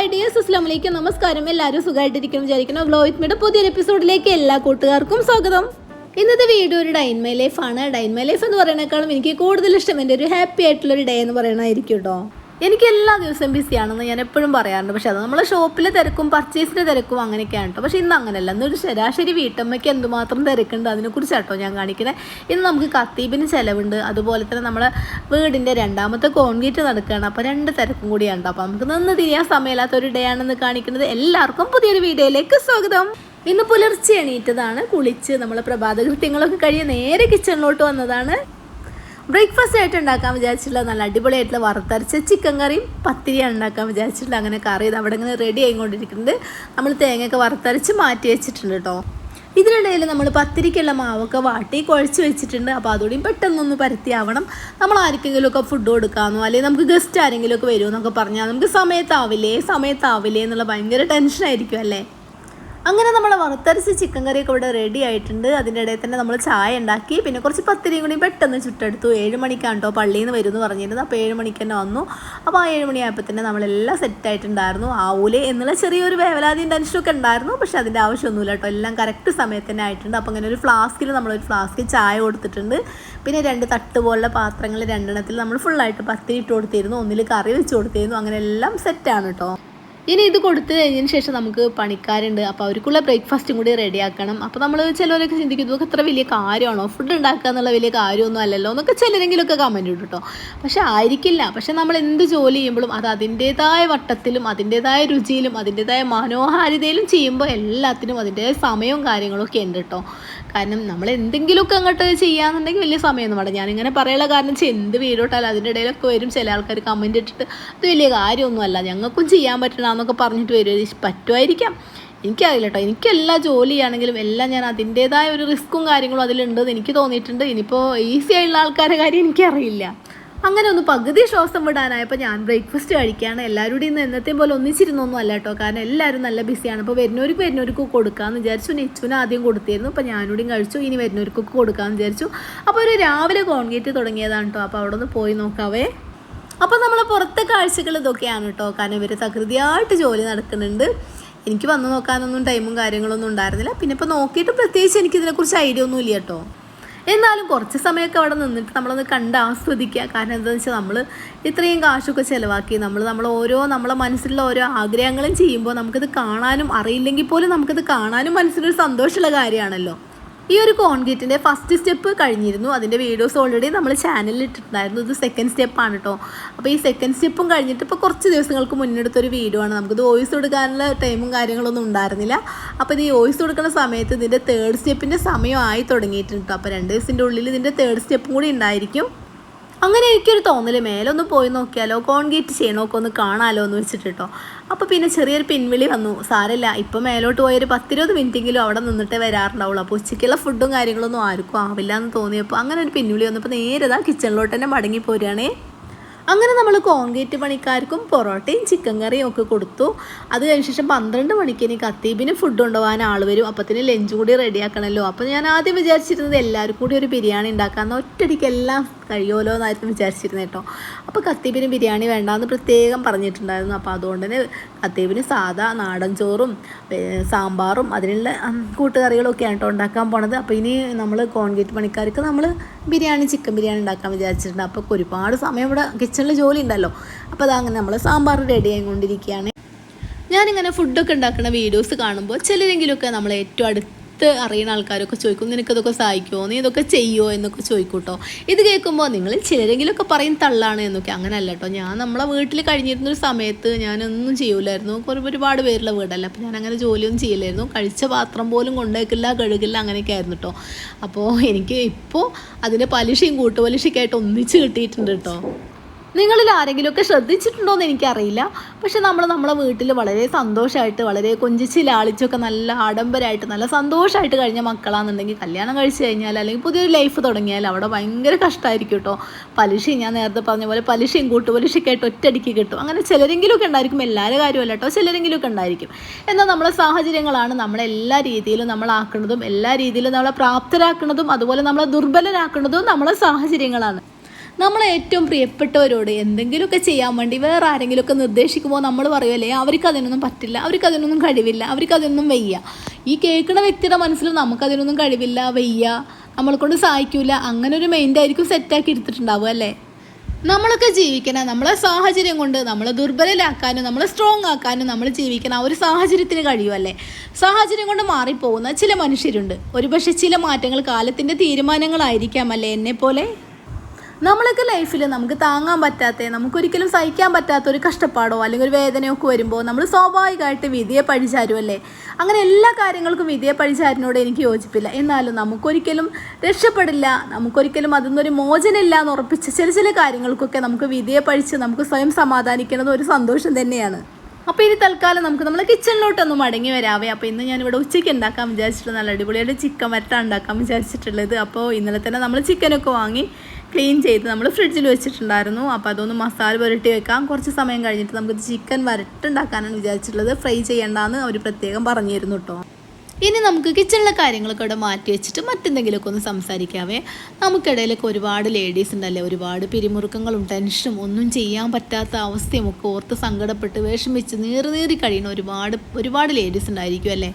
Hi dears അസ്ലാം വലൈക്കും നമസ്കാരം. എല്ലാവരും സുഖമായിട്ടിരിക്കണം വിചാരിക്കണം ഗ്ലോ വിത്ത് മീയുടെ പുതിയൊരു എപ്പിസോഡിലേക്ക് എല്ലാ കൂട്ടുകാർക്കും സ്വാഗതം. ഇന്നത്തെ വീഡിയോ ഒരു ഡൈൻ മൈ ലൈഫ് ആണ് ഡൈൻ മൈ ലൈഫ് എന്ന് പറയുന്നേക്കാളും എനിക്ക് കൂടുതൽ ഇഷ്ടം എന്റെ ഒരു ഹാപ്പി ആയിട്ടുള്ള ഒരു ഡേ എന്ന് പറയണമായിരിക്കും കേട്ടോ. എനിക്ക് എല്ലാ ദിവസവും ബിസി ആണെന്ന് ഞാൻ എപ്പോഴും പറയാറുണ്ട്. പക്ഷെ അത് നമ്മളെ ഷോപ്പിലെ തിരക്കും പർച്ചേസിന്റെ തിരക്കും അങ്ങനെയൊക്കെയാണ് കേട്ടോ. പക്ഷേ ഇന്ന് അങ്ങനെയല്ല. ഇന്നൊരു ശരാശരി വീട്ടമ്മയ്ക്ക് എന്തുമാത്രം തിരക്കുണ്ട് അതിനെക്കുറിച്ചാട്ടോ ഞാൻ കാണിക്കുന്നത് ഇന്ന് നമുക്ക് കത്തീബിന് ചിലവുണ്ട്. അതുപോലെ തന്നെ നമ്മളെ വീടിന്റെ രണ്ടാമത്തെ കോൺക്രീറ്റ് നടക്കുകയാണ്. അപ്പോൾ രണ്ട് തിരക്കും കൂടിയാണ് അപ്പോൾ നമുക്ക് നിന്ന് തിരിയാൻ സമയമില്ലാത്ത ഒരു ഡേ ആണെന്ന് കാണിക്കുന്നത് എല്ലാവർക്കും പുതിയൊരു വീഡിയോയിലേക്ക് സ്വാഗതം. ഇന്ന് പുലർച്ചെ എണീറ്റതാണ്. കുളിച്ച് നമ്മൾ പ്രഭാത കൃത്യങ്ങളൊക്കെ കഴിഞ്ഞ് നേരെ കിച്ചണിലോട്ട് വന്നതാണ്. ബ്രേക്ക്ഫാസ്റ്റ് ആയിട്ട് ഉണ്ടാക്കാൻ വിചാരിച്ചിട്ടുള്ള നല്ല അടിപൊളിയായിട്ടുള്ള വറുത്തരച്ച ചിക്കൻ കറിയും പത്തിരിയാണ് ഉണ്ടാക്കാൻ വിചാരിച്ചിട്ടുള്ള അങ്ങനെ കറി ഇത് അവിടെ ഇങ്ങനെ റെഡി ആയിക്കൊണ്ടിരിക്കുന്നുണ്ട്. നമ്മൾ തേങ്ങയൊക്കെ വറുത്തരച്ച് മാറ്റി വെച്ചിട്ടുണ്ട് കേട്ടോ. ഇതിനിടയിൽ നമ്മൾ പത്തിരിക്കുള്ള മാവൊക്കെ വാട്ടി കുഴച്ച് വെച്ചിട്ടുണ്ട്. അപ്പോൾ അതുകൂടി പെട്ടെന്നൊന്ന് പരത്തിയാവണം. നമ്മൾ ആർക്കെങ്കിലുമൊക്കെ ഫുഡ് കൊടുക്കാമെന്നോ അല്ലെങ്കിൽ നമുക്ക് ഗസ്റ്റ് ആരെങ്കിലുമൊക്കെ വരുമോ എന്നൊക്കെ പറഞ്ഞാൽ നമുക്ക് സമയത്താവില്ലേ? സമയത്താവില്ലേ എന്നുള്ള ഭയങ്കര ടെൻഷനായിരിക്കും അല്ലേ? അങ്ങനെ നമ്മൾ വറുത്തരച്ച് ചിക്കൻ കറിയൊക്കെ ഇവിടെ റെഡി ആയിട്ടുണ്ട്. അതിന്റെ ഇടയിൽ തന്നെ നമ്മൾ ചായ ഉണ്ടാക്കി. പിന്നെ കുറച്ച് പത്തിരിയും കൂടി പെട്ടെന്ന് ചുട്ടെടുത്തു. ഏഴ് മണിക്കാണ് കേട്ടോ പള്ളിയിൽ നിന്ന് വരുമെന്ന് പറഞ്ഞിരുന്നത്. അപ്പോൾ ഏഴ് മണിക്ക് തന്നെ വന്നു. അപ്പോൾ ആ ഏഴ് മണിയായപ്പോൾ തന്നെ നമ്മളെല്ലാം സെറ്റായിട്ടുണ്ടായിരുന്നു ആവൂലെ എന്നുള്ള ചെറിയൊരു വേവലാതിയും ടെൻഷനൊക്കെ ഉണ്ടായിരുന്നു. പക്ഷേ അതിന്റെ ആവശ്യമൊന്നുമില്ല കേട്ടോ എല്ലാം കറക്റ്റ് സമയത്ത് തന്നെ ആയിട്ടുണ്ട്. അപ്പോൾ അങ്ങനെ ഒരു ഫ്ലാസ്കിൽ നമ്മളൊരു ഫ്ലാസ്കിൽ ചായ കൊടുത്തിട്ടുണ്ട്. പിന്നെ രണ്ട് തട്ട് പോലുള്ള പാത്രങ്ങൾ രണ്ടെണ്ണത്തിൽ നമ്മൾ ഫുള്ളായിട്ട് പത്തിരി ഇട്ട് കൊടുത്തിരുന്നു. ഒന്നിൽ കറി വെച്ച് കൊടുത്തിരുന്നു. അങ്ങനെ എല്ലാം സെറ്റാണ് കേട്ടോ ഇനി ഇത് കൊടുത്തു കഴിഞ്ഞതിന് ശേഷം നമുക്ക് പണിക്കാരുണ്ട്. അപ്പോൾ അവർക്കുള്ള ബ്രേക്ക്ഫാസ്റ്റും കൂടി റെഡിയാക്കണം അപ്പോൾ നമ്മൾ ചിലവരൊക്കെ ചിന്തിക്കും ഇതൊക്കെ അത്ര വലിയ കാര്യമാണോ? ഫുഡ് ഉണ്ടാക്കുക എന്നുള്ള വലിയ കാര്യമൊന്നും അല്ലല്ലോ? എന്നൊക്കെ ചിലരെങ്കിലുമൊക്കെ കമന്റ് ഇട്ടു കേട്ടോ. പക്ഷേ ആയിരിക്കില്ല. പക്ഷേ നമ്മൾ എന്ത് ജോലി ചെയ്യുമ്പോഴും അത് അതിന്റേതായ വട്ടത്തിലും അതിന്റേതായ രുചിയിലും അതിന്റേതായ മനോഹാരിതയിലും ചെയ്യുമ്പോൾ എല്ലാത്തിനും അതിന്റേതായ സമയവും കാര്യങ്ങളൊക്കെ ഉണ്ട് കേട്ടോ. കാരണം നമ്മൾ എന്തെങ്കിലുമൊക്കെ അങ്ങോട്ട് ചെയ്യാന്നുണ്ടെങ്കിൽ വലിയ സമയമൊന്നും വേണ്ട. ഞാനിങ്ങനെ പറയാനുള്ള കാരണം വെച്ചാൽ എന്ത് വീടോട്ടാലും അതിന്റെ ഇടയിലൊക്കെ വരും. ചില ആൾക്കാർ കമന്റ് ഇട്ടിട്ട് അത് വലിയ കാര്യമൊന്നുമല്ല ഞങ്ങൾക്കും ചെയ്യാൻ പറ്റണമെന്നൊക്കെ പറഞ്ഞിട്ട് വരും. ഇത് പറ്റുമായിരിക്കാം. എനിക്കറിയില്ല കേട്ടോ. എനിക്കെല്ലാ ജോലിയാണെങ്കിലും എല്ലാം ഞാൻ അതിന്റേതായ ഒരു റിസ്ക്കും കാര്യങ്ങളും അതിലുണ്ടെന്ന് എനിക്ക് തോന്നിയിട്ടുണ്ട്. ഇനിയിപ്പോൾ ഈസി ആയുള്ള ആൾക്കാരുടെ കാര്യം എനിക്കറിയില്ല. അങ്ങനെ ഒന്ന് പകുതി ശ്വാസം വിടാനായപ്പോൾ ഞാൻ ബ്രേക്ക്ഫാസ്റ്റ് കഴിക്കുകയാണ്. എല്ലാവരും ഇന്ന് എന്നത്തെയും പോലെ ഒന്നിച്ചിരുന്നൊന്നും അല്ല കേട്ടോ. കാരണം എല്ലാവരും നല്ല ബിസിയാണ് അപ്പോൾ വരുന്നവർക്ക് വരുന്നവർക്ക് കൊടുക്കാമെന്ന് വിചാരിച്ചു. നെച്ചുവിന് ആദ്യം കൊടുത്തിരുന്നു. അപ്പോൾ ഞാനൂടെയും കഴിച്ചു. ഇനി വരുന്നവർക്കൊക്കെ കൊടുക്കാമെന്ന് വിചാരിച്ചു. അപ്പോൾ ഒരു രാവിലെ കോൺക്രീറ്റ് തുടങ്ങിയതാണ് കേട്ടോ. അപ്പോൾ അവിടെ ഒന്ന് പോയി നോക്കാവേ. അപ്പോൾ നമ്മളെ പുറത്തെ കാഴ്ചകൾ ഇതൊക്കെയാണ് കേട്ടോ. കാരണം ഇവർ തകൃതിയായിട്ട് ജോലി നടക്കുന്നുണ്ട്. എനിക്ക് വന്ന് നോക്കാനൊന്നും ടൈമും കാര്യങ്ങളൊന്നും ഉണ്ടായിരുന്നില്ല. പിന്നെ ഇപ്പോൾ നോക്കിയിട്ട് പ്രത്യേകിച്ച് എനിക്കിതിനെക്കുറിച്ച് ഐഡിയ ഒന്നും ഇല്ല കേട്ടോ. എന്നാലും കുറച്ച് സമയമൊക്കെ അവിടെ നിന്നിട്ട് നമ്മളൊന്ന് കണ്ട് ആസ്വദിക്കുക. കാരണം എന്താണെന്ന് വെച്ചാൽ നമ്മൾ ഇത്രയും കാശൊക്കെ ചിലവാക്കി നമ്മൾ നമ്മൾ ഓരോ നമ്മളെ മനസ്സിലുള്ള ഓരോ ആഗ്രഹങ്ങളും ചെയ്യുമ്പോൾ നമുക്കിത് കാണാനും അറിയില്ലെങ്കിൽ പോലും നമുക്കിത് കാണാനും മനസ്സിലൊരു സന്തോഷമുള്ള കാര്യമാണല്ലോ. ഈ ഒരു കോൺക്രീറ്റിന്റെ ഫസ്റ്റ് സ്റ്റെപ്പ് കഴിഞ്ഞിരുന്നു. അതിന്റെ വീഡിയോസ് ഓൾറെഡി നമ്മൾ ചാനലിൽ ഇട്ടിട്ടുണ്ടായിരുന്നു. ഇത് സെക്കൻഡ് സ്റ്റെപ്പാണ് കേട്ടോ അപ്പോൾ ഈ സെക്കൻഡ് സ്റ്റെപ്പും കഴിഞ്ഞിട്ട് ഇപ്പോൾ കുറച്ച് ദിവസങ്ങൾക്ക് മുന്നെടുത്തൊരു വീഡിയോ ആണ്. നമുക്കിത് വോയിസ് കൊടുക്കാനുള്ള ടൈമും കാര്യങ്ങളൊന്നും ഉണ്ടായിരുന്നില്ല. അപ്പോൾ ഇത് ഈ വോയിസ് കൊടുക്കുന്ന സമയത്ത് ഇതിന്റെ തേർഡ് സ്റ്റെപ്പിന്റെ സമയമായി തുടങ്ങിയിട്ടുണ്ട് അപ്പോൾ രണ്ട് ദിവസത്തിന്റെ ഉള്ളിൽ ഇതിന്റെ തേർഡ് സ്റ്റെപ്പും കൂടി ഉണ്ടായിരിക്കും. അങ്ങനെ എനിക്കൊരു തോന്നൽ മേലൊന്ന് പോയി നോക്കിയാലോ? കോൺക്രീറ്റ് ചെയ്യണമൊക്കെ ഒന്ന് കാണാലോ എന്ന് വെച്ചിട്ട് കേട്ടോ അപ്പോൾ പിന്നെ ചെറിയൊരു പിൻവിളി വന്നു. സാരമില്ല ഇപ്പം മേലോട്ട് പോയൊരു പത്തിരുപത് മിനിറ്റെങ്കിലും അവിടെ നിന്നിട്ടേ വരാറുണ്ടാവുള്ളൂ. അപ്പോൾ ഉച്ചയ്ക്കുള്ള ഫുഡും കാര്യങ്ങളൊന്നും ആർക്കും ആവില്ല എന്ന് തോന്നിയപ്പോൾ അങ്ങനെ ഒരു പിൻവിളി വന്നപ്പോൾ നേരെ ഇതാ കിച്ചണിലോട്ട് തന്നെ മടങ്ങി പോരുകയാണേ. അങ്ങനെ നമ്മൾ കോൺക്രീറ്റ് പണിക്കാർക്കും പൊറോട്ടയും ചിക്കൻ കറിയും ഒക്കെ കൊടുത്തു. അത് കഴിഞ്ഞ ശേഷം പന്ത്രണ്ട് മണിക്ക് ഇനി കത്തീബിന് ഫുഡ് കൊണ്ടുപോകാൻ ആൾ വരും. അപ്പത്തിന് ലഞ്ച് കൂടി റെഡിയാക്കണമല്ലോ അപ്പോൾ ഞാൻ ആദ്യം വിചാരിച്ചിരുന്നത് എല്ലാവർക്കും കൂടി ഒരു ബിരിയാണി ഉണ്ടാക്കാമെന്ന് ഒറ്റയടിക്ക് എല്ലാം കഴിയുമല്ലോ എന്നായിരുന്നു വിചാരിച്ചിരുന്നത് കേട്ടോ. അപ്പോൾ കത്തീബിന് ബിരിയാണി വേണ്ടാന്ന് പ്രത്യേകം പറഞ്ഞിട്ടുണ്ടായിരുന്നു. അപ്പോൾ അതുകൊണ്ട് തന്നെ കത്തീബിന് സാധാ നാടൻ ചോറും സാമ്പാറും അതിനുള്ള കൂട്ടുകറികളൊക്കെ കൂട്ടുകറികളൊക്കെയാണ് കേട്ടോ ഉണ്ടാക്കാൻ പോണത്. അപ്പോൾ ഇനി നമ്മൾ കോൺക്രീറ്റ് പണിക്കാർക്ക് നമ്മൾ ബിരിയാണി ചിക്കൻ ബിരിയാണി ഉണ്ടാക്കാൻ വിചാരിച്ചിട്ടുണ്ട്. അപ്പോൾ ഒരുപാട് സമയം ഇവിടെ കിച്ചണിൽ ജോലി ഉണ്ടല്ലോ അപ്പോൾ അതങ്ങനെ നമ്മൾ സാമ്പാർ റെഡി ആയിക്കൊണ്ടിരിക്കുകയാണ്. ഞാനിങ്ങനെ ഫുഡൊക്കെ ഉണ്ടാക്കുന്ന വീഡിയോസ് കാണുമ്പോൾ ചിലരെങ്കിലുമൊക്കെ നമ്മൾ ഏറ്റവും അടുത്ത് അറിയുന്ന ആൾക്കാരൊക്കെ ചോദിക്കും നിനക്കിതൊക്കെ സഹായിക്കുമോ നീ ഇതൊക്കെ ചെയ്യുമോ എന്നൊക്കെ ചോദിക്കൂട്ടോ. കേട്ടോ ഇത് കേൾക്കുമ്പോൾ നിങ്ങൾ ചിലരെങ്കിലുമൊക്കെ പറയും തള്ളാണ് എന്നൊക്കെ. അങ്ങനെ അല്ല കേട്ടോ ഞാൻ നമ്മളെ വീട്ടിൽ കഴിഞ്ഞിരുന്നൊരു സമയത്ത് ഞാനൊന്നും ചെയ്യൂലായിരുന്നു. ഒരുപാട് പേരുള്ള വീടല്ല. അപ്പോൾ ഞാൻ അങ്ങനെ ജോലിയൊന്നും ചെയ്യില്ലായിരുന്നു. കഴിച്ച പാത്രം പോലും കൊണ്ടേക്കില്ല കഴുകില്ല അങ്ങനെയൊക്കെ ആയിരുന്നു കേട്ടോ അപ്പോൾ എനിക്ക് ഇപ്പോൾ അതിന്റെ പലിശയും കൂട്ടുപലിശയൊക്കെ ആയിട്ട് ഒന്നിച്ച് കിട്ടിയിട്ടുണ്ട് കേട്ടോ നിങ്ങളിൽ ആരെങ്കിലുമൊക്കെ ശ്രദ്ധിച്ചിട്ടുണ്ടോ എന്ന് എനിക്കറിയില്ല. പക്ഷെ നമ്മൾ നമ്മളെ വീട്ടിൽ വളരെ സന്തോഷമായിട്ട് വളരെ കൊഞ്ചിച്ച് ലാളിച്ചൊക്കെ നല്ല ആഡംബരമായിട്ട് നല്ല സന്തോഷമായിട്ട് കഴിഞ്ഞ മക്കളാണെന്നുണ്ടെങ്കിൽ കല്യാണം കഴിച്ചു കഴിഞ്ഞാൽ അല്ലെങ്കിൽ പുതിയൊരു ലൈഫ് തുടങ്ങിയാൽ അവിടെ ഭയങ്കര കഷ്ടമായിരിക്കും കേട്ടോ. പലിശയും ഞാൻ നേരത്തെ പറഞ്ഞ പോലെ പലിശയും കൂട്ടുപലിശയൊക്കെ ആയിട്ട് ഒറ്റയടിക്ക് കിട്ടും. അങ്ങനെ ചിലരെങ്കിലുമൊക്കെ ഉണ്ടായിരിക്കും. എല്ലാവരും കാര്യമല്ല കേട്ടോ. ചിലരെങ്കിലുമൊക്കെ ഉണ്ടായിരിക്കും. എന്നാൽ നമ്മളെ സാഹചര്യങ്ങളാണ് നമ്മളെ എല്ലാ രീതിയിലും നമ്മളാക്കുന്നതും എല്ലാ രീതിയിലും നമ്മളെ പ്രാപ്തരാക്കുന്നതും അതുപോലെ നമ്മളെ ദുർബലരാക്കുന്നതും നമ്മളെ സാഹചര്യങ്ങളാണ്. നമ്മളെ ഏറ്റവും പ്രിയപ്പെട്ടവരോട് എന്തെങ്കിലുമൊക്കെ ചെയ്യാൻ വേണ്ടി വേറെ ആരെങ്കിലുമൊക്കെ നിർദ്ദേശിക്കുമ്പോൾ നമ്മൾ പറയുമല്ലേ അവർക്ക് അതിനൊന്നും പറ്റില്ല അവർക്ക് അതിനൊന്നും കഴിവില്ല അവർക്ക് അതിനൊന്നും വയ്യ. ഈ കേൾക്കുന്ന വ്യക്തിയുടെ മനസ്സിൽ നമുക്കതിനൊന്നും കഴിവില്ല വയ്യ നമ്മളെ കൊണ്ട് സഹായിക്കില്ല അങ്ങനെ ഒരു മൈൻഡായിരിക്കും സെറ്റാക്കി എടുത്തിട്ടുണ്ടാവുക അല്ലേ? നമ്മളൊക്കെ ജീവിക്കണം നമ്മളെ സാഹചര്യം കൊണ്ട് നമ്മളെ ദുർബലരാക്കാനും നമ്മളെ സ്ട്രോങ് ആക്കാനും നമ്മൾ ജീവിക്കണം ആ ഒരു സാഹചര്യത്തിന് കഴിയുമല്ലേ സാഹചര്യം കൊണ്ട് മാറിപ്പോകുന്ന ചില മനുഷ്യരുണ്ട്. ഒരുപക്ഷെ ചില മാറ്റങ്ങൾ കാലത്തിന്റെ തീരുമാനങ്ങളായിരിക്കാം അല്ലേ എന്നെ പോലെ നമ്മളൊക്കെ ലൈഫിൽ നമുക്ക് താങ്ങാൻ പറ്റാത്ത നമുക്കൊരിക്കലും സഹിക്കാൻ പറ്റാത്ത ഒരു കഷ്ടപ്പാടോ അല്ലെങ്കിൽ ഒരു വേദനയോ ഒക്കെ വരുമ്പോൾ നമ്മൾ സ്വാഭാവികമായിട്ട് വിധിയെ പഴിചാരുമല്ലേ അങ്ങനെ എല്ലാ കാര്യങ്ങൾക്കും വിധിയെ പഴിചാരിനോട് എനിക്ക് യോജിപ്പില്ല. എന്നാലും നമുക്കൊരിക്കലും രക്ഷപ്പെടില്ല നമുക്കൊരിക്കലും അതൊന്നൊരു മോചനമില്ല എന്ന് ഉറപ്പിച്ച ചില ചില കാര്യങ്ങൾക്കൊക്കെ നമുക്ക് വിധിയെ പഴിച്ച് നമുക്ക് സ്വയം സമാധാനിക്കുന്നത് ഒരു സന്തോഷം തന്നെയാണ്. അപ്പോൾ ഇനി തൽക്കാലം നമുക്ക് നമ്മൾ കിച്ചണിലോട്ടൊന്ന് മടങ്ങി വരാവേ. അപ്പോൾ ഇന്ന് ഞാനിവിടെ ഉച്ചയ്ക്ക് ഉണ്ടാക്കാൻ വിചാരിച്ചിട്ട് നല്ല അടിപൊളിയായിട്ട് ചിക്കൻ വരട്ട ഉണ്ടാക്കാൻ വിചാരിച്ചിട്ടുള്ളത്. അപ്പോൾ ഇന്നലെ തന്നെ നമ്മൾ ചിക്കനൊക്കെ വാങ്ങി ക്ലീൻ ചെയ്ത് നമ്മൾ ഫ്രിഡ്ജിൽ വെച്ചിട്ടുണ്ടായിരുന്നു. അപ്പോൾ അതൊന്ന് മസാല പുരട്ടി വെക്കാം. കുറച്ച് സമയം കഴിഞ്ഞിട്ട് നമുക്ക് ചിക്കൻ വരട്ടുണ്ടാക്കാനാണ് വിചാരിച്ചിട്ടുള്ളത്. ഫ്രൈ ചെയ്യേണ്ടെന്ന് അവർ പ്രത്യേകം പറഞ്ഞിരുന്നു കേട്ടോ ഇനി നമുക്ക് കിച്ചണിലെ കാര്യങ്ങളൊക്കെ ഇവിടെ മാറ്റി വെച്ചിട്ട് മറ്റെന്തെങ്കിലുമൊക്കെ ഒന്ന് സംസാരിക്കാവേ. നമുക്കിടയിലൊക്കെ ഒരുപാട് ലേഡീസ് ഉണ്ടല്ലേ? ഒരുപാട് പിരിമുറുക്കങ്ങളും ടെൻഷനും ഒന്നും ചെയ്യാൻ പറ്റാത്ത അവസ്ഥയും ഒക്കെ ഓർത്ത് സങ്കടപ്പെട്ട് വിഷമിച്ച് നീറി നീറി കഴിയുന്ന ഒരുപാട് ഒരുപാട് ലേഡീസ് ഉണ്ടായിരിക്കും അല്ലേ?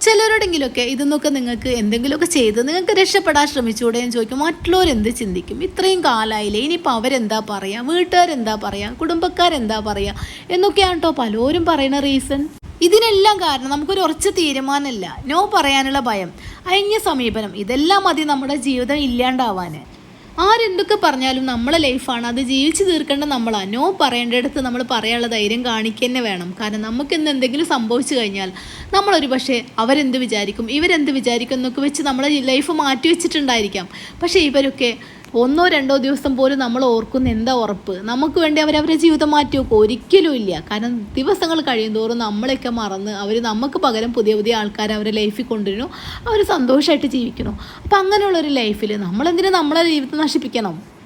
ചിലരോടെങ്കിലുമൊക്കെ ഇതെന്നൊക്കെ നിങ്ങൾക്ക് എന്തെങ്കിലുമൊക്കെ ചെയ്ത് നിങ്ങൾക്ക് രക്ഷപ്പെടാൻ ശ്രമിച്ചുകൂടെ എന്ന് ചോദിക്കും. മറ്റുള്ളവരെന്ത് ചിന്തിക്കും? ഇത്രയും കാലമായില്ലേ ഇനിയിപ്പോൾ അവരെന്താ പറയുക വീട്ടുകാരെന്താ പറയുക കുടുംബക്കാരെന്താ പറയുക എന്നൊക്കെയാണ് കേട്ടോ പലരും പറയുന്ന റീസൺ ഇതിനെല്ലാം കാരണം നമുക്കൊരു ഉറച്ച തീരുമാനമില്ല. നോ പറയാനുള്ള ഭയം. അയഞ്ഞ സമീപനം. ഇതെല്ലാം മതി നമ്മുടെ ജീവിതം ഇല്ലാണ്ടാവാൻ ആരെന്തൊക്കെ പറഞ്ഞാലും നമ്മളെ ലൈഫാണ്. അത് ജീവിച്ചു തീർക്കേണ്ട നമ്മളാണ് നോ പറയേണ്ടടുത്ത് നമ്മൾ പറയാനുള്ള ധൈര്യം കാണിക്കുക തന്നെ വേണം. കാരണം നമുക്ക് ഇന്ന് എന്തെങ്കിലും സംഭവിച്ചു കഴിഞ്ഞാൽ നമ്മളൊരു പക്ഷേ അവരെന്ത് വിചാരിക്കും? ഇവരെന്ത് വിചാരിക്കും എന്നൊക്കെ വെച്ച് നമ്മളെ ലൈഫ് മാറ്റി വെച്ചിട്ടുണ്ടായിരിക്കാം പക്ഷേ ഇവരൊക്കെ ഒന്നോ രണ്ടോ ദിവസം പോലും നമ്മൾ ഓർക്കുന്ന എന്താ ഉറപ്പ്? നമുക്ക് വേണ്ടി അവരവരെ ജീവിതം മാറ്റി വെക്കും ഒരിക്കലും ഇല്ല. കാരണം ദിവസങ്ങൾ കഴിയുന്തോറും നമ്മളെയൊക്കെ മറന്ന് അവർ നമുക്ക് പകരം പുതിയ പുതിയ ആൾക്കാർ അവരെ ലൈഫിൽ കൊണ്ടുവരുന്നു. അവർ സന്തോഷമായിട്ട് ജീവിക്കുന്നു. അപ്പം അങ്ങനെയുള്ളൊരു ലൈഫിൽ നമ്മളെന്തിനു നമ്മളെ ജീവിതം നശിപ്പിക്കണം?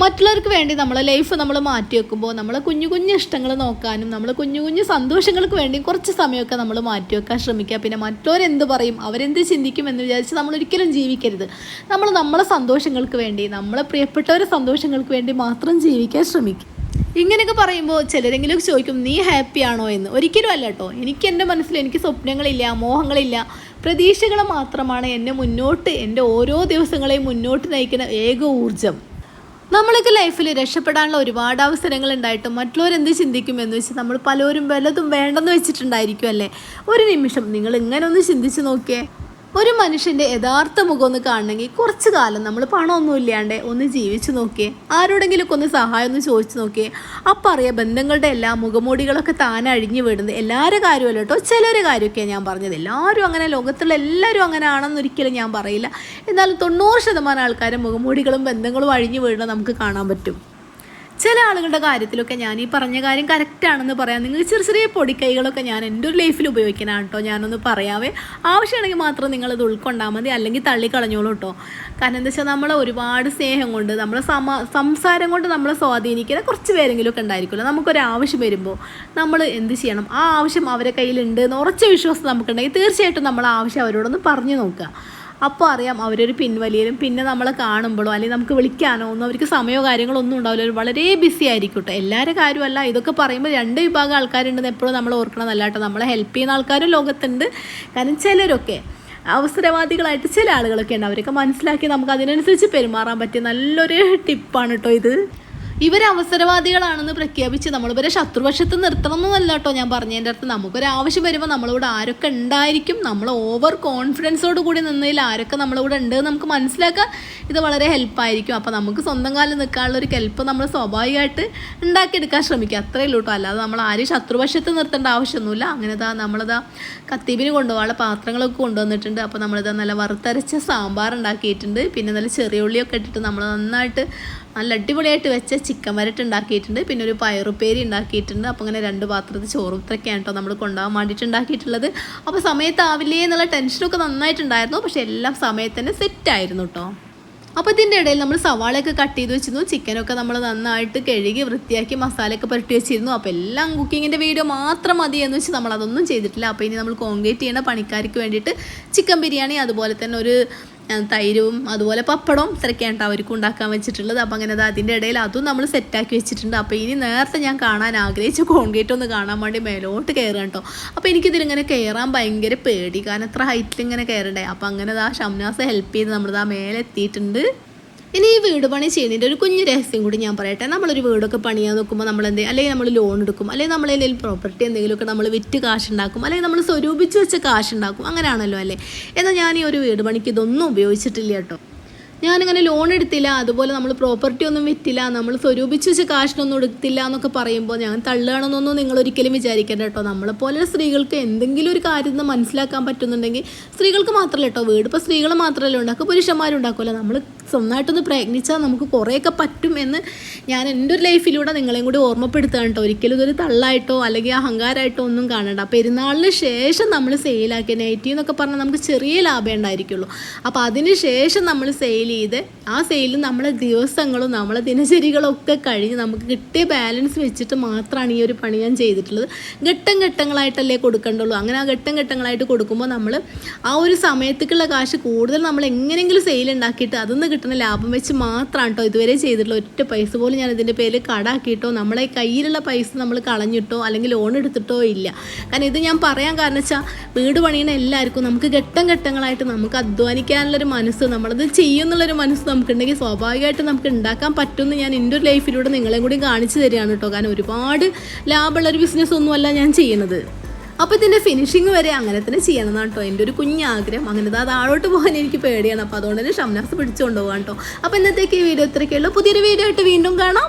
മറ്റുള്ളവർക്ക് വേണ്ടി നമ്മളെ ലൈഫ് നമ്മൾ മാറ്റി വെക്കുമ്പോൾ നമ്മളെ കുഞ്ഞു കുഞ്ഞു ഇഷ്ടങ്ങൾ നോക്കാനും നമ്മളെ കുഞ്ഞു കുഞ്ഞു സന്തോഷങ്ങൾക്ക് വേണ്ടി കുറച്ച് സമയമൊക്കെ നമ്മൾ മാറ്റി വെക്കാൻ ശ്രമിക്കുക. പിന്നെ മറ്റുള്ളവരെന്ത് പറയും അവരെന്ത് ചിന്തിക്കും എന്ന് വിചാരിച്ച് നമ്മൾ ഒരിക്കലും ജീവിക്കരുത്. നമ്മൾ നമ്മളെ സന്തോഷങ്ങൾക്ക് വേണ്ടി നമ്മളെ പ്രിയപ്പെട്ടവരെ സന്തോഷങ്ങൾക്ക് വേണ്ടി മാത്രം ജീവിക്കാൻ ശ്രമിക്കും. ഇങ്ങനെയൊക്കെ പറയുമ്പോൾ ചിലരെങ്കിലും ചോദിക്കും നീ ഹാപ്പി ആണോ എന്ന്? ഒരിക്കലും അല്ല കേട്ടോ എനിക്ക് എന്റെ മനസ്സിൽ എനിക്ക് സ്വപ്നങ്ങളില്ല മോഹങ്ങളില്ല. പ്രതീക്ഷകൾ മാത്രമാണ് എന്നെ മുന്നോട്ട് എന്റെ ഓരോ ദിവസങ്ങളെയും മുന്നോട്ട് നയിക്കുന്ന ഏക ഊർജം നമ്മളൊക്കെ ലൈഫിൽ രക്ഷപ്പെടാനുള്ള ഒരുപാട് അവസരങ്ങൾ ഉണ്ടായിട്ടും മറ്റുള്ളവരെന്ത് ചിന്തിക്കുമെന്ന് വെച്ച് നമ്മൾ പലരും വല്ലതും വേണ്ടെന്ന് വെച്ചിട്ടുണ്ടായിരിക്കും അല്ലേ? ഒരു നിമിഷം നിങ്ങൾ ഇങ്ങനെ ഒന്ന് ചിന്തിച്ച് നോക്കിയേ. ഒരു മനുഷ്യന്റെ യഥാർത്ഥ മുഖം ഒന്ന് കാണണമെങ്കിൽ കുറച്ച് കാലം നമ്മൾ പണമൊന്നും ഇല്ലാണ്ട് ഒന്ന് ജീവിച്ചു നോക്കിയേ. ആരോടെങ്കിലുമൊക്കെ ഒന്ന് സഹായം ഒന്ന് ചോദിച്ചു നോക്കിയേ. അപ്പം അറിയാം ബന്ധങ്ങളുടെ എല്ലാ മുഖമൂടികളൊക്കെ താനെ അഴിഞ്ഞു വിടുന്നത്. എല്ലാവരുടെ കാര്യമല്ല കേട്ടോ. ചിലരുടെ കാര്യമൊക്കെയാണ് ഞാൻ പറഞ്ഞത്. എല്ലാവരും അങ്ങനെ ലോകത്തുള്ള എല്ലാവരും അങ്ങനെ ആണെന്നൊരിക്കലും ഞാൻ പറയില്ല. എന്നാലും തൊണ്ണൂറ് ശതമാനം ആൾക്കാരും മുഖമൂടികളും ബന്ധങ്ങളും അഴിഞ്ഞു വീഴുന്നത് നമുക്ക് കാണാൻ പറ്റും. ചില ആളുകളുടെ കാര്യത്തിലൊക്കെ ഞാൻ ഈ പറഞ്ഞ കാര്യം കറക്റ്റാണെന്ന് പറയാം. നിങ്ങൾ ചെറിയ ചെറിയ പൊടിക്കൈകളൊക്കെ ഞാൻ എന്റെ ഒരു ലൈഫിൽ ഉപയോഗിക്കണം കേട്ടോ ഞാനൊന്ന് പറയാവേ. ആവശ്യമാണെങ്കിൽ മാത്രം നിങ്ങളത് ഉൾക്കൊണ്ടാൽ മതി. അല്ലെങ്കിൽ തള്ളിക്കളഞ്ഞോളൂ കേട്ടോ കാരണം എന്താ വെച്ചാൽ നമ്മളെ ഒരുപാട് സ്നേഹം കൊണ്ട് നമ്മളെ സമ സംസാരം കൊണ്ട് നമ്മളെ സ്വാധീനിക്കുന്ന കുറച്ച് പേരെങ്കിലും ഒക്കെ ഉണ്ടായിരിക്കുമല്ലോ. നമുക്കൊരു ആവശ്യം വരുമ്പോൾ നമ്മൾ എന്ത് ചെയ്യണം? ആ ആവശ്യം അവരെ കയ്യിലുണ്ട് എന്ന് ഉറച്ച വിശ്വാസം നമുക്കുണ്ടെങ്കിൽ തീർച്ചയായിട്ടും നമ്മൾ ആവശ്യം അവരോടൊന്ന് പറഞ്ഞു നോക്കുക. അപ്പോൾ അറിയാം അവരൊരു പിൻവലിയലും പിന്നെ നമ്മളെ കാണുമ്പോഴോ അല്ലെങ്കിൽ നമുക്ക് വിളിക്കാനോ ഒന്നും അവർക്ക് സമയമോ കാര്യങ്ങളോ ഒന്നും ഉണ്ടാവില്ല. വളരെ ബിസി ആയിരിക്കും എല്ലാവരുടെ കാര്യമല്ല ഇതൊക്കെ പറയുമ്പോൾ രണ്ട് വിഭാഗം ആൾക്കാരുണ്ടെന്ന് എപ്പോഴും നമ്മൾ ഓർക്കണം അല്ല കേട്ടോ നമ്മളെ ഹെൽപ്പ് ചെയ്യുന്ന ആൾക്കാരും ലോകത്തുണ്ട്. കാരണം ചിലരൊക്കെ അവസരവാദികളായിട്ട് ചില ആളുകളൊക്കെ ഉണ്ട്. അവരൊക്കെ മനസ്സിലാക്കി നമുക്ക് അതിനനുസരിച്ച് പെരുമാറാൻ പറ്റിയ നല്ലൊരു ടിപ്പാണ് കേട്ടോ ഇത്. ഇവർ അവസരവാദികളാണെന്ന് പ്രഖ്യാപിച്ച് നമ്മളിവരെ ശത്രുപക്ഷത്ത് നിർത്തണം എന്നല്ല കേട്ടോ ഞാൻ പറഞ്ഞതിന്റെ അടുത്ത് നമുക്കൊരു ആവശ്യം വരുമ്പോൾ നമ്മളോട് ആരൊക്കെ ഉണ്ടായിരിക്കും നമ്മൾ ഓവർ കോൺഫിഡൻസോട് കൂടി നിന്നതിൽ ആരൊക്കെ നമ്മളിവിടെ ഉണ്ട് നമുക്ക് മനസ്സിലാക്കാൻ ഇത് വളരെ ഹെൽപ്പായിരിക്കും അപ്പോൾ നമുക്ക് സ്വന്തം കാലിൽ നിൽക്കാനുള്ള ഒരു കെൽപ്പ് നമ്മൾ സ്വാഭാവികമായിട്ട് ഉണ്ടാക്കിയെടുക്കാൻ ശ്രമിക്കുക അത്രയേ ഉള്ളൂ കേട്ടോ. അല്ലാതെ നമ്മൾ ആരും ശത്രുപക്ഷത്ത് നിർത്തേണ്ട ആവശ്യമൊന്നുമില്ല. അങ്ങനെ ഇതാ നമ്മളിതാ കത്തീപിന് കൊണ്ടുപോകാനുള്ള പാത്രങ്ങളൊക്കെ കൊണ്ടുവന്നിട്ടുണ്ട്. അപ്പോൾ നമ്മളിതാ നല്ല വറുത്തരച്ച സാമ്പാർ ഉണ്ടാക്കിയിട്ടുണ്ട്. പിന്നെ നല്ല ചെറിയ ഉള്ളിയൊക്കെ ഇട്ടിട്ട് നമ്മൾ നന്നായിട്ട് നല്ല അടിപൊളിയായിട്ട് വെച്ച ചിക്കൻ വരട്ട് ഉണ്ടാക്കിയിട്ടുണ്ട്. പിന്നെ ഒരു പയറുപ്പേരി ഉണ്ടാക്കിയിട്ടുണ്ട്. അപ്പോൾ അങ്ങനെ രണ്ട് പാത്രത്തിൽ ചോറും ഇത്രയൊക്കെയാണ് കേട്ടോ നമ്മൾ കൊണ്ടുപോകാൻ വേണ്ടിയിട്ട് ഉണ്ടാക്കിയിട്ടുള്ളത്. അപ്പോൾ സമയത്താവില്ലേ എന്നുള്ള ടെൻഷനൊക്കെ നന്നായിട്ടുണ്ടായിരുന്നു. പക്ഷേ എല്ലാം സമയത്ത് തന്നെ സെറ്റായിരുന്നു കേട്ടോ അപ്പോൾ ഇതിന്റെ ഇടയിൽ നമ്മൾ സവാളയൊക്കെ കട്ട് ചെയ്ത് വെച്ചിരുന്നു. ചിക്കനൊക്കെ നമ്മൾ നന്നായിട്ട് കഴുകി വൃത്തിയാക്കി മസാലയൊക്കെ പുരട്ടി വെച്ചിരുന്നു. അപ്പോൾ എല്ലാം കുക്കിങ്ങിന്റെ വീഡിയോ മാത്രം മതി എന്ന് വെച്ച് നമ്മൾ അതൊന്നും ചെയ്തിട്ടില്ല. അപ്പോൾ ഇനി നമ്മൾ കോൺക്രീറ്റ് ചെയ്യുന്ന പണിക്കാർക്ക് വേണ്ടിയിട്ട് ചിക്കൻ ബിരിയാണി അതുപോലെ തന്നെ ഒരു തൈരും അതുപോലെ പപ്പടവും ഇത്രയ്ക്കാണ് കേട്ടോ അവർക്ക് ഉണ്ടാക്കാൻ വെച്ചിട്ടുള്ളത്. അപ്പം അങ്ങനെ അത് അതിന്റെ ഇടയിൽ അതും നമ്മൾ സെറ്റാക്കി വെച്ചിട്ടുണ്ട്. അപ്പോൾ ഇനി നേരത്തെ ഞാൻ കാണാൻ ആഗ്രഹിച്ച കോൺക്രീറ്റ് ഒന്ന് കാണാൻ വേണ്ടി മേലോട്ട് കയറുക കേട്ടോ. അപ്പോൾ എനിക്കിതിലിങ്ങനെ കയറാൻ ഭയങ്കര പേടി. കാരണം എത്ര ഹൈറ്റിൽ ഇങ്ങനെ കയറണ്ടേ അപ്പോൾ അങ്ങനെ ആ ഷംനാസ് ഹെൽപ്പ് ചെയ്ത് നമ്മളിതാ മേലെ എത്തിയിട്ടുണ്ട് ഇനി ഈ വീട് പണി ചെയ്യുന്നതിന്റെ ഒരു കുഞ്ഞു രഹസ്യം കൂടി ഞാൻ പറയട്ടെ. നമ്മളൊരു വീടൊക്കെ പണിയാൻ നോക്കുമ്പോൾ നമ്മൾ എന്ത് അല്ലെങ്കിൽ നമ്മൾ ലോൺ എടുക്കും. അല്ലെങ്കിൽ നമ്മൾ എന്തെങ്കിലും പ്രോപ്പർട്ടി എന്തെങ്കിലുമൊക്കെ നമ്മൾ വിറ്റ് കാശുണ്ടാക്കും. അല്ലെങ്കിൽ നമ്മൾ സ്വരൂപിച്ച് വെച്ച കാശുണ്ടാക്കും. അങ്ങനെയാണല്ലോ അല്ലേ? എന്നാൽ ഞാൻ ഈ ഒരു വീട് പണിക്ക് ഇതൊന്നും ഉപയോഗിച്ചിട്ടില്ല കേട്ടോ. ഞാനിങ്ങനെ ലോൺ എടുത്തില്ല. അതുപോലെ നമ്മൾ പ്രോപ്പർട്ടി ഒന്നും വിറ്റില്ല. നമ്മൾ സ്വരൂപിച്ച് വെച്ച കാശിനൊന്നും എടുത്തില്ല എന്നൊക്കെ പറയുമ്പോൾ ഞാൻ തള്ളുകയാണെന്നൊന്നും നിങ്ങൾ ഒരിക്കലും വിചാരിക്കേണ്ട കേട്ടോ. നമ്മളെപ്പോലെ സ്ത്രീകൾക്ക് എന്തെങ്കിലും ഒരു കാര്യം മനസ്സിലാക്കാൻ പറ്റുന്നുണ്ടെങ്കിൽ സ്ത്രീകൾക്ക് മാത്രമല്ല കേട്ടോ. വീട് ഇപ്പോൾ സ്ത്രീകൾ മാത്രമല്ല ഉണ്ടാക്കും പുരുഷന്മാരുണ്ടാക്കുമല്ലോ നമ്മൾ സ്വന്തമായിട്ടൊന്ന് പ്രയത്നിച്ചാൽ നമുക്ക് കുറേയൊക്കെ പറ്റും എന്ന് ഞാൻ എന്റെ ഒരു ലൈഫിലൂടെ നിങ്ങളെയും കൂടി ഓർമ്മപ്പെടുത്തുകയാണ് കേട്ടോ. ഒരിക്കലും ഇതൊരു തള്ളായിട്ടോ അല്ലെങ്കിൽ അഹങ്കാരമായിട്ടോ ഒന്നും കാണണ്ട. പെരുന്നാളിന് ശേഷം നമ്മൾ സെയിലാക്കിയ നെഗറ്റീവ് എന്നൊക്കെ പറഞ്ഞാൽ നമുക്ക് ചെറിയ ലാഭമേ ഉണ്ടായിരിക്കുള്ളൂ. അപ്പോൾ അതിന് ശേഷം നമ്മൾ സെയിൽ ചെയ്ത് ആ സെയിലിൽ നമ്മളെ ദിവസങ്ങളും നമ്മളെ ദിനചര്യകളും ഒക്കെ കഴിഞ്ഞ് നമുക്ക് കിട്ടിയ ബാലൻസ് വെച്ചിട്ട് മാത്രമാണ് ഈ ഒരു പണി ഞാൻ ചെയ്തിട്ടുള്ളത്. ഘട്ടം ഘട്ടങ്ങളായിട്ടല്ലേ കൊടുക്കേണ്ടുള്ളൂ. അങ്ങനെ ആ ഘട്ടം ഘട്ടങ്ങളായിട്ട് കൊടുക്കുമ്പോൾ നമ്മൾ ആ ഒരു സമയത്തേക്കുള്ള കാശ് കൂടുതൽ നമ്മൾ എങ്ങനെയെങ്കിലും സെയിൽ ഉണ്ടാക്കിയിട്ട് അതിൽ നിന്ന് കിട്ടുന്ന ലാഭം വെച്ച് മാത്രമാണ് കേട്ടോ ഇതുവരെ ചെയ്തിട്ടുള്ള ഒറ്റ പൈസ പോലും ഞാൻ ഇതിന്റെ പേരിൽ കടാക്കിയിട്ടോ നമ്മളെ കയ്യിലുള്ള പൈസ നമ്മൾ കളഞ്ഞിട്ടോ അല്ലെങ്കിൽ ലോൺ എടുത്തിട്ടോ ഇല്ല. കാരണം ഇത് ഞാൻ പറയാൻ കാരണം വെച്ചാൽ വീട് പണിയുന്ന എല്ലാവർക്കും നമുക്ക് ഘട്ടം ഘട്ടങ്ങളായിട്ട് നമുക്ക് അധ്വാനിക്കാനുള്ളൊരു മനസ്സ് നമ്മളത് ചെയ്യുന്നുള്ളൊരു മനസ്സ് നമുക്കുണ്ടെങ്കിൽ സ്വാഭാവികമായിട്ട് നമുക്ക് ഉണ്ടാക്കാൻ പറ്റുമെന്ന് ഞാൻ എന്റെ ഒരു ലൈഫിലൂടെ നിങ്ങളെയും കൂടി കാണിച്ചു തരികയാണ് കേട്ടോ. കാരണം ഒരുപാട് ലാഭമുള്ളൊരു ബിസിനസ് ഒന്നുമല്ല ഞാൻ ചെയ്യുന്നത്. അപ്പോൾ ഇതിന്റെ ഫിനിഷിങ് വരെ അങ്ങനെ തന്നെ ചെയ്യണം കേട്ടോ. എന്റെ ഒരു കുഞ്ഞാഗ്രഹം അങ്ങനെ അത് താഴോട്ട് പോകാൻ എനിക്ക് പേടിയാണ്. അപ്പോൾ അതുകൊണ്ട് തന്നെ ഷംനാസ് പിടിച്ചുകൊണ്ട് പോകാം കേട്ടോ. അപ്പോൾ ഇന്നത്തേക്ക് ഈ വീഡിയോ ഇത്രയൊക്കെയുള്ളൂ പുതിയൊരു വീഡിയോ ആയിട്ട് വീണ്ടും കാണാം.